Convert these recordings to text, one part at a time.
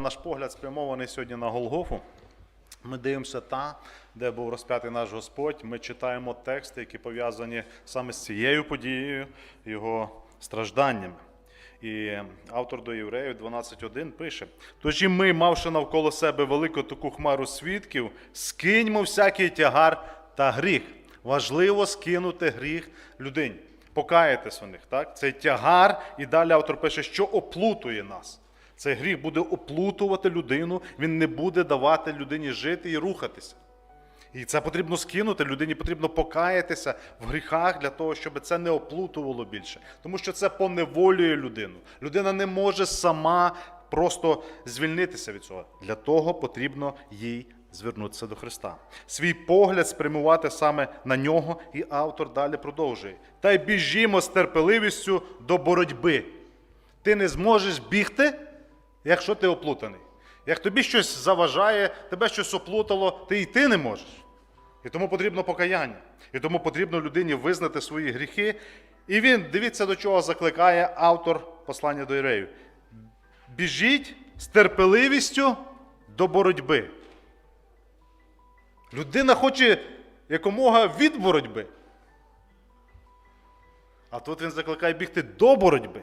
Наш погляд спрямований сьогодні на Голгофу. Ми дивимося та, де був розп'ятий наш Господь. Ми читаємо тексти, які пов'язані саме з цією подією, його стражданнями. І автор до євреїв 12.1 пише: Тож і ми, мавши навколо себе велику таку хмару свідків, скиньмо всякий тягар та гріх. Важливо скинути гріх людині, покаятись у них. Так? Цей тягар, і далі автор пише, що оплутує нас. Цей гріх буде оплутувати людину, він не буде давати людині жити і рухатися. І це потрібно скинути, людині потрібно покаятися в гріхах для того, щоб це не оплутувало більше. Тому що це поневолює людину. Людина не може сама просто звільнитися від цього. Для того потрібно їй звернутися до Христа. Свій погляд спрямувати саме на нього, і автор далі продовжує. Та й біжімо з терпеливістю до боротьби. Ти не зможеш бігти, якщо ти оплутаний. Як тобі щось заважає, тебе щось оплутало, ти йти не можеш. І тому потрібно покаяння. І тому потрібно людині визнати свої гріхи. І він, дивіться, до чого закликає автор послання до Єреїв. Біжіть з терпеливістю до боротьби. Людина хоче якомога від боротьби. А тут він закликає бігти до боротьби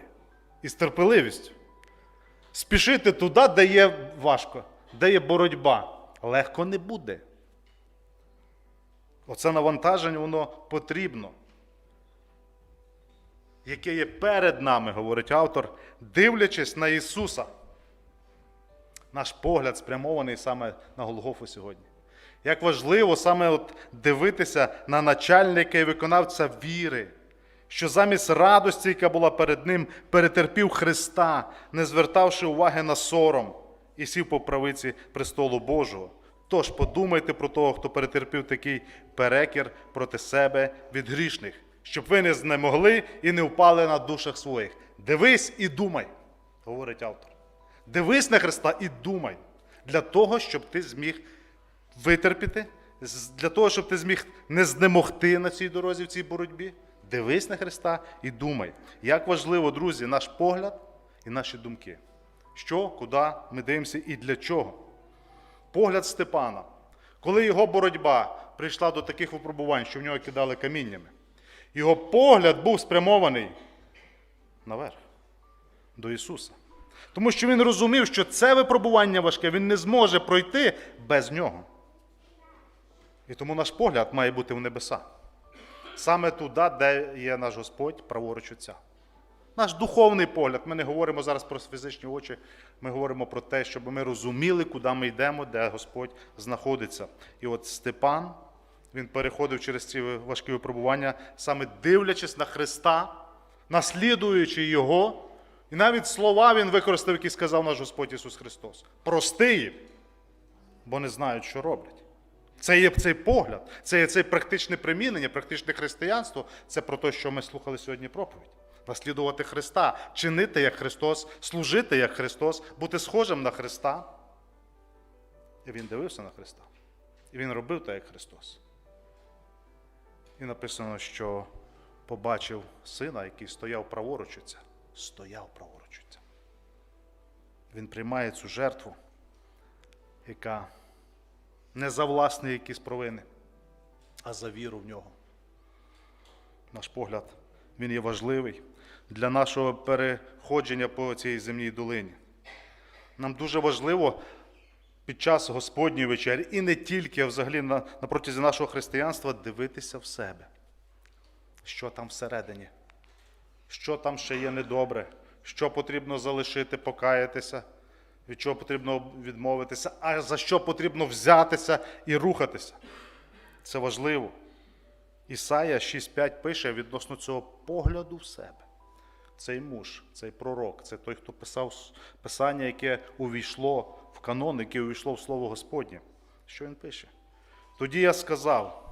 із терпеливістю. Спішити туди, де є важко, де є боротьба. Легко не буде. Оце навантаження, воно потрібно. Яке є перед нами, говорить автор, дивлячись на Ісуса. Наш погляд спрямований саме на Голгофу сьогодні. Як важливо саме от дивитися на начальника і виконавця віри, що замість радості, яка була перед ним, перетерпів Христа, не звертавши уваги на сором і сів по правиці престолу Божого. Тож подумайте про того, хто перетерпів такий перекір проти себе від грішних, щоб ви не знемогли і не впали на душах своїх. Дивись і думай, говорить автор. Дивись на Христа і думай, для того, щоб ти зміг витерпіти, для того, щоб ти зміг не знемогти на цій дорозі, в цій боротьбі. Дивись на Христа і думай, як важливо, друзі, наш погляд і наші думки. Що, куди ми дивимося і для чого. Погляд Степана, коли його боротьба прийшла до таких випробувань, що в нього кидали каміннями, його погляд був спрямований наверх, до Ісуса. Тому що він розумів, що це випробування важке, він не зможе пройти без нього. І тому наш погляд має бути в небеса. Саме туди, де є наш Господь, праворуч Отця. Наш духовний погляд. Ми не говоримо зараз про фізичні очі, ми говоримо про те, щоб ми розуміли, куди ми йдемо, де Господь знаходиться. І от Степан, він переходив через ці важкі випробування, саме дивлячись на Христа, наслідуючи Його. І навіть слова він використав, які сказав наш Господь Ісус Христос. Прости їм, бо не знають, що роблять. Це є цей погляд, це є це практичне примінення, практичне християнство. Це про те, що ми слухали сьогодні проповідь. Наслідувати Христа, чинити як Христос, служити як Христос, бути схожим на Христа. І він дивився на Христа. І він робив так, як Христос. І написано, що побачив сина, який стояв праворуч. Стояв праворуч. Він приймає цю жертву, яка не за власні якісь провини, а за віру в нього. Наш погляд, він є важливий для нашого переходження по цій земній долині. Нам дуже важливо під час Господньої вечері і не тільки, а взагалі на, на протязі нашого християнства дивитися в себе, що там всередині, що там ще є недобре, що потрібно залишити, покаятися, від чого потрібно відмовитися, а за що потрібно взятися і рухатися. Це важливо. Ісая 6.5 пише відносно цього погляду в себе. Цей муж, цей пророк, це той, хто писав писання, яке увійшло в канон, яке увійшло в Слово Господнє. Що він пише? Тоді я сказав: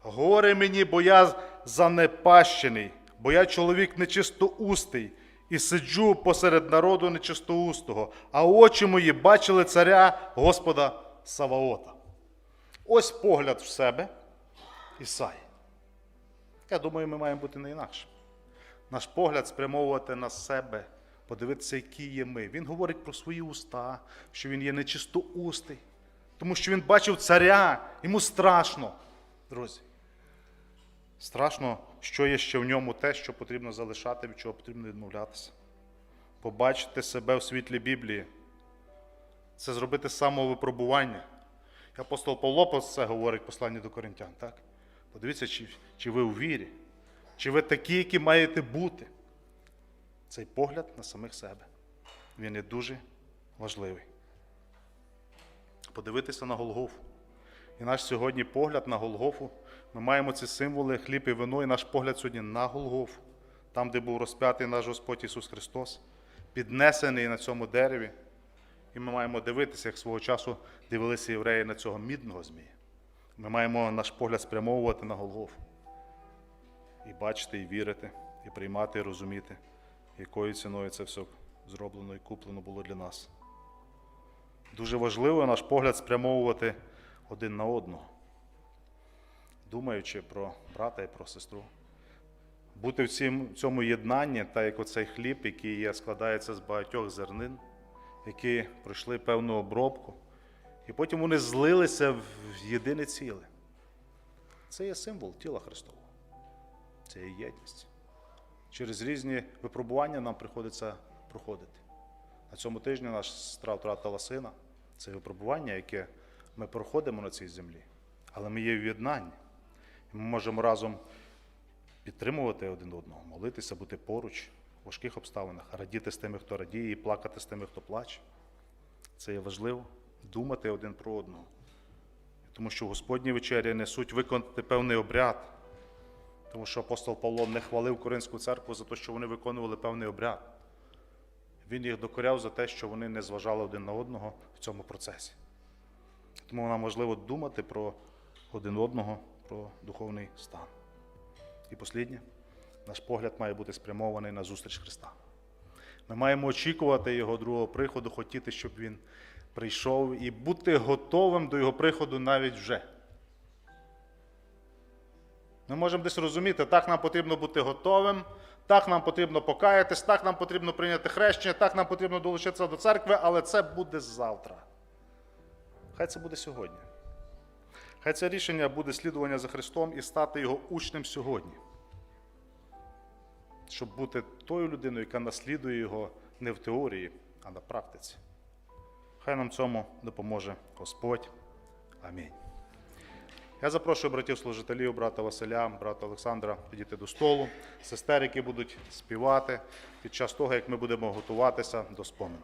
горе мені, бо я занепащений, бо я чоловік нечистоустий, і сиджу посеред народу нечистоустого, а очі мої бачили царя Господа Саваота. Ось погляд в себе Ісаї. Я думаю, ми маємо бути не інакше. Наш погляд спрямовувати на себе, подивитися, які є ми. Він говорить про свої уста, що він є нечистоустий, тому що він бачив царя, йому страшно, друзі. Страшно, що є ще в ньому те, що потрібно залишати, від чого потрібно відмовлятися. Побачити себе в світлі Біблії. Це зробити самовипробування. І Апостол Павло про це говорить в посланні до Коринтян. Так? Подивіться, чи, чи ви у вірі, чи ви такі, які маєте бути. Цей погляд на самих себе. Він є дуже важливий. Подивитися на Голгофу. І наш сьогодні погляд на Голгофу. Ми маємо ці символи хліб і вино, і наш погляд сьогодні на Голгофу, там, де був розп'ятий наш Господь Ісус Христос, піднесений на цьому дереві. І ми маємо дивитися, як свого часу дивилися євреї на цього мідного змія. Ми маємо наш погляд спрямовувати на Голгофу. І бачити, і вірити, і приймати, і розуміти, якою ціною це все зроблено і куплено було для нас. Дуже важливо наш погляд спрямовувати один на одного, думаючи про брата і про сестру. Бути в цьому єднанні, та як оцей хліб, який є, складається з багатьох зернин, які пройшли певну обробку, і потім вони злилися в єдине ціле. Це є символ тіла Христового. Це є єдність. Через різні випробування нам приходиться проходити. На цьому тижні наша сестра втратила сина. Це випробування, яке ми проходимо на цій землі. Але ми є в єднанні. Ми можемо разом підтримувати один одного, молитися, бути поруч в важких обставинах, радіти з тими, хто радіє, і плакати з тими, хто плаче. Це є важливо думати один про одного. Тому що в Господній вечері несуть виконати певний обряд. Тому що апостол Павло не хвалив Коринську церкву за те, що вони виконували певний обряд. Він їх докоряв за те, що вони не зважали один на одного в цьому процесі. Тому нам важливо думати про один одного, про духовний стан. І посліднє, наш погляд має бути спрямований на зустріч Христа. Ми маємо очікувати Його другого приходу, хотіти, щоб Він прийшов і бути готовим до Його приходу навіть вже. Ми можемо десь розуміти, так нам потрібно бути готовим, так нам потрібно покаятись, так нам потрібно прийняти хрещення, так нам потрібно долучитися до церкви, але це буде завтра. Хай це буде сьогодні. Хай це рішення буде слідування за Христом і стати Його учнем сьогодні. Щоб бути тою людиною, яка наслідує Його не в теорії, а на практиці. Хай нам цьому допоможе Господь. Амінь. Я запрошую братів служителів, брата Василя, брата Олександра підійти до столу, сестер, які будуть співати під час того, як ми будемо готуватися до спомину.